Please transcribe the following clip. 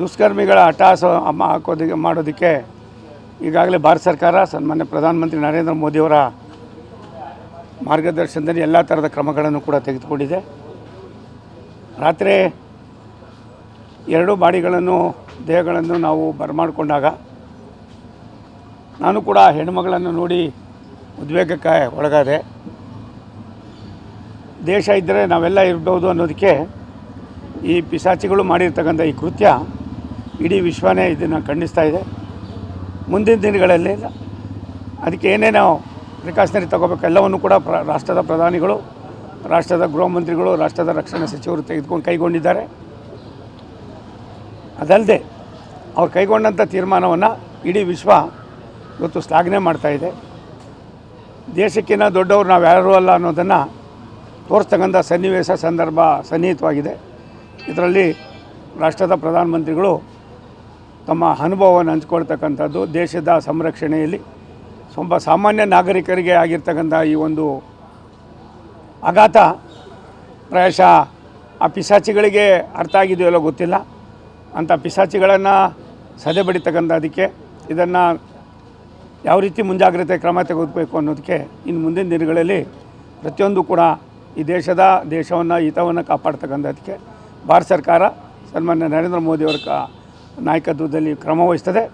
ದುಷ್ಕರ್ಮಿಗಳ ಹಟಾಸ ಹಾಕೋದಕ್ಕೆ ಮಾಡೋದಕ್ಕೆ ಈಗಾಗಲೇ ಭಾರತ ಸರ್ಕಾರ, ಸನ್ಮಾನ್ಯ ಪ್ರಧಾನಮಂತ್ರಿ ನರೇಂದ್ರ ಮೋದಿಯವರ ಮಾರ್ಗದರ್ಶನದಲ್ಲಿ ಎಲ್ಲ ಥರದ ಕ್ರಮಗಳನ್ನು ಕೂಡ ತೆಗೆದುಕೊಂಡಿದೆ. ರಾತ್ರಿ ಎರಡು ಬಾಡಿಗಳನ್ನು, ದೇಹಗಳನ್ನು ನಾವು ಬರಮಾಡಿಕೊಂಡಾಗ ನಾನು ಕೂಡ ಹೆಣ್ಮಗಳನ್ನು ನೋಡಿ ಉದ್ವೇಗಕ್ಕೆ ಒಳಗಾದೆ. ದೇಶ ಇದ್ದರೆ ನಾವೆಲ್ಲ ಇರ್ಬೋದು ಅನ್ನೋದಕ್ಕೆ ಈ ಪಿಸಾಚಿಗಳು ಮಾಡಿರ್ತಕ್ಕಂಥ ಈ ಕೃತ್ಯ ಇಡೀ ವಿಶ್ವನೇ ಇದನ್ನು ಖಂಡಿಸ್ತಾ ಇದೆ. ಮುಂದಿನ ದಿನಗಳಲ್ಲಿ ಅದಕ್ಕೆ ಏನೇನೋ ಪ್ರಿಕಾಷನರಿ ತಗೋಬೇಕು, ಎಲ್ಲವನ್ನು ಕೂಡ ಪ್ರ, ರಾಷ್ಟ್ರದ ಪ್ರಧಾನಿಗಳು, ರಾಷ್ಟ್ರದ ಗೃಹ ಮಂತ್ರಿಗಳು, ರಾಷ್ಟ್ರದ ರಕ್ಷಣಾ ಸಚಿವರು ತೆಗೆದುಕೊಂಡು ಕೈಗೊಂಡಿದ್ದಾರೆ. ಅದಲ್ಲದೆ, ಅವ್ರು ಕೈಗೊಂಡಂಥ ತೀರ್ಮಾನವನ್ನು ಇಡೀ ವಿಶ್ವ ಇವತ್ತು ಶ್ಲಾಘನೆ ಮಾಡ್ತಾ ಇದೆ. ದೇಶಕ್ಕಿಂತ ದೊಡ್ಡವರು ನಾವು ಯಾರು ಅಲ್ಲ ಅನ್ನೋದನ್ನು ತೋರಿಸ್ತಕ್ಕಂಥ ಸನ್ನಿವೇಶ, ಸಂದರ್ಭ ಸನ್ನಿಹಿತವಾಗಿದೆ. ಇದರಲ್ಲಿ ರಾಷ್ಟ್ರದ ಪ್ರಧಾನಮಂತ್ರಿಗಳು ತಮ್ಮ ಅನುಭವವನ್ನು ಹಂಚ್ಕೊಳ್ತಕ್ಕಂಥದ್ದು ದೇಶದ ಸಂರಕ್ಷಣೆಯಲ್ಲಿ ತುಂಬ ಸಾಮಾನ್ಯ ನಾಗರಿಕರಿಗೆ ಆಗಿರ್ತಕ್ಕಂಥ ಈ ಒಂದು ಆಘಾತ ಪ್ರಾಯಶಃ ಆ ಪಿಸಾಚಿಗಳಿಗೆ ಅರ್ಥ ಆಗಿದೆಯಲ್ಲೋ ಗೊತ್ತಿಲ್ಲ. ಅಂಥ ಪಿಸಾಚಿಗಳನ್ನು ಸದೆ ಬಡಿತಕ್ಕಂಥದ್ದಕ್ಕೆ ಇದನ್ನು ಯಾವ ರೀತಿ ಮುಂಜಾಗ್ರತೆ ಕ್ರಮ ತೆಗೆದುಬೇಕು ಅನ್ನೋದಕ್ಕೆ ಇನ್ನು ಮುಂದಿನ ದಿನಗಳಲ್ಲಿ ಪ್ರತಿಯೊಂದು ಕೂಡ ಈ ದೇಶದ ದೇಶವನ್ನು ಹಿತವನ್ನು ಕಾಪಾಡ್ತಕ್ಕಂಥದ್ದಕ್ಕೆ ಭಾರತ ಸರ್ಕಾರ ಸನ್ಮಾನ್ಯ ನರೇಂದ್ರ ಮೋದಿಯವರ ನಾಯಕತ್ವದಲ್ಲಿ ಕ್ರಮ ವಹಿಸ್ತದೆ.